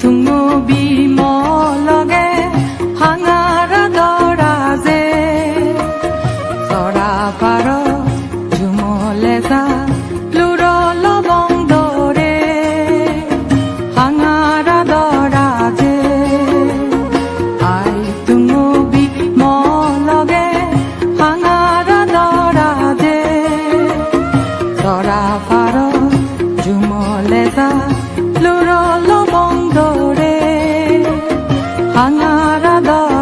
থুঙো বিম লগে হাঙাৰ দৰাজে। চৰা পাৰ ঝুমলে যা লুৰ লবংগৰে হাঙাৰ দৰাজে। আই তুঙো বিম লগে হাঙাৰ দৰাজে। চৰা পাৰ ঝুমলে যা I another.